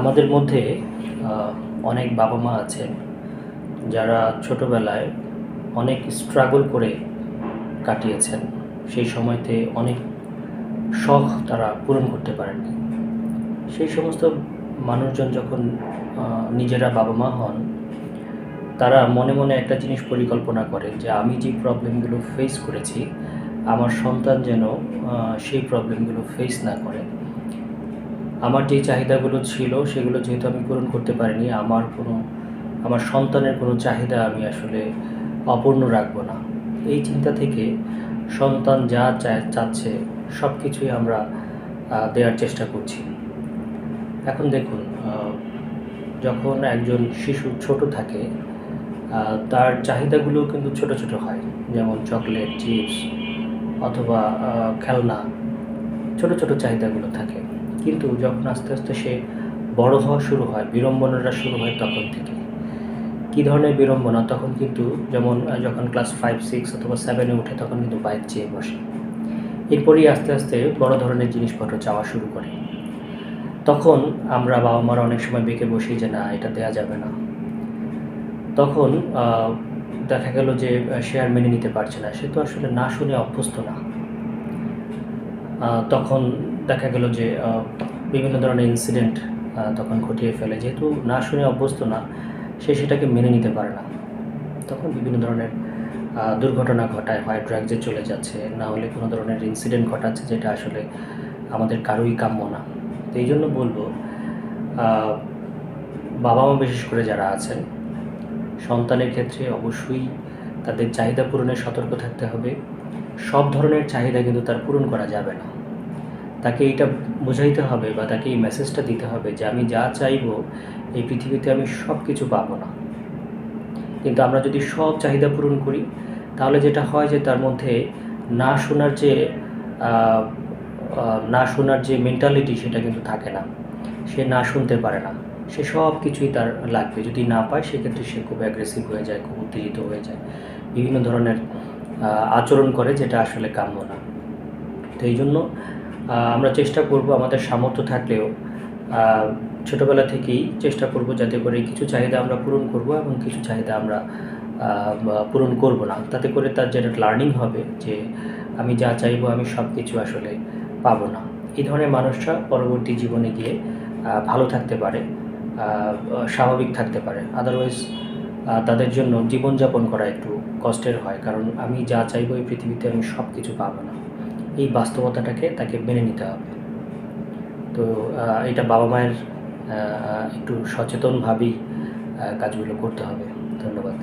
আমাদের মধ্যে অনেক বাবা মা আছেন যারা ছোটোবেলায় অনেক স্ট্রাগল করে কাটিয়েছেন। সেই সময়তে অনেক শখ তারা পূরণ করতে পারেননি। সেই সমস্ত মানুষজন যখন নিজেরা বাবা মা হন, তারা মনে মনে একটা জিনিস পরিকল্পনা করে যে আমি যে প্রবলেমগুলো ফেস করেছি, আমার সন্তান যেন সেই প্রবলেমগুলো ফেস না করে। আমার যে চাহিদাগুলো ছিল, সেগুলো যেহেতু আমি পূরণ করতে পারিনি, আমার কোনো, আমার সন্তানের কোনো চাহিদা আমি আসলে অপূর্ণ রাখব না। এই চিন্তা থেকে সন্তান যা চাচ্ছে সব কিছুই আমরা দেওয়ার চেষ্টা করছি। এখন দেখুন যখন একজন শিশু ছোট থাকে তার চাহিদাগুলো কিন্তু ছোট ছোট হয়। যেমন চকলেট, চিপস, অথবা খেলনা, ছোট ছোট চাহিদাগুলো থাকে। কিন্তু যখন আস্তে আস্তে সে বড় হওয়া শুরু হয়, বিড়ম্বনাটা শুরু হয় তখন থেকে। কী ধরনের বিড়ম্বনা? তখন কিন্তু যেমন যখন ক্লাস ফাইভ সিক্স অথবা সেভেনে উঠে তখন কিন্তু বাইক চেয়ে বসে। এরপরেই আস্তে আস্তে বড় ধরনের জিনিসপত্র চাওয়া শুরু করে। তখন আমরা বাবা মারা অনেক সময় বেঁকে বসি যে না, এটা দেওয়া যাবে না। তখন দেখা গেল যে সে আর মেনে নিতে পারছে না। সে তো আসলে না শুনে অভ্যস্ত না। তখন দেখা গেল যে বিভিন্ন ধরনের ইনসিডেন্ট তখন ঘটিয়ে ফেলে। যেহেতু না শুনে অভ্যস্ত না, সে সেটাকে মেনে নিতে পারে না। তখন বিভিন্ন ধরনের দুর্ঘটনা ঘটায়, হয় ড্রাগসে চলে যাচ্ছে, না হলে কোনো ধরনের ইনসিডেন্ট ঘটাচ্ছে যেটা আসলে আমাদের কারোই কাম্য না। তো এই জন্য বলব বাবা মা বিশেষ করে যারা আছেন, সন্তানের ক্ষেত্রে অবশ্যই তাদের চাহিদা পূরণে সতর্ক থাকতে হবে। সব ধরনের চাহিদা কিন্তু তার পূরণ করা যাবে না। তাকে এইটা বোঝাইতে হবে বা তাকে এই মেসেজটা দিতে হবে যে আমি যা চাইব এই পৃথিবীতে আমি সব কিছু পাবো না। কিন্তু আমরা যদি সব চাহিদা পূরণ করি, তাহলে যেটা হয় যে তার মধ্যে না শোনার যে না শোনার যে মেন্টালিটি সেটা কিন্তু থাকে না। সে না শুনতে পারে না। সে সব কিছুই তার লাগবে। যদি না পায়, সেক্ষেত্রে সে খুব অ্যাগ্রেসিভ হয়ে যায়, খুব উত্তেজিত হয়ে যায়। বিভিন্ন ধরনের আচরণ করে যেটা আসলে কাম্য না। তো এই জন্য আমরা চেষ্টা করব আমাদের সামর্থ্য থাকলেও ছোটবেলা থেকেই চেষ্টা করব যাতে করে কিছু চাহিদা আমরা পূরণ করব এবং কিছু চাহিদা আমরা পূরণ করব না। তাতে করে তার যেটা লার্নিং হবে যে আমি যা চাইব আমি সব কিছু আসলে পাবো না। এই ধরনের মানুষরা পরবর্তী জীবনে গিয়ে ভালো থাকতে পারে স্বাভাবিক থাকতে পারে। আদারওয়াইজ তাদের জন্য জীবনযাপন করা একটু কষ্টের হয়, কারণ আমি যা চাইব এই পৃথিবীতে আমি সব কিছু পাবো না। এই বাস্তবতাটাকে তাকে মেনে নিতে হবে। তো এটা বাবা মায়ের একটু সচেতনভাবেই কাজগুলো করতে হবে। ধন্যবাদ।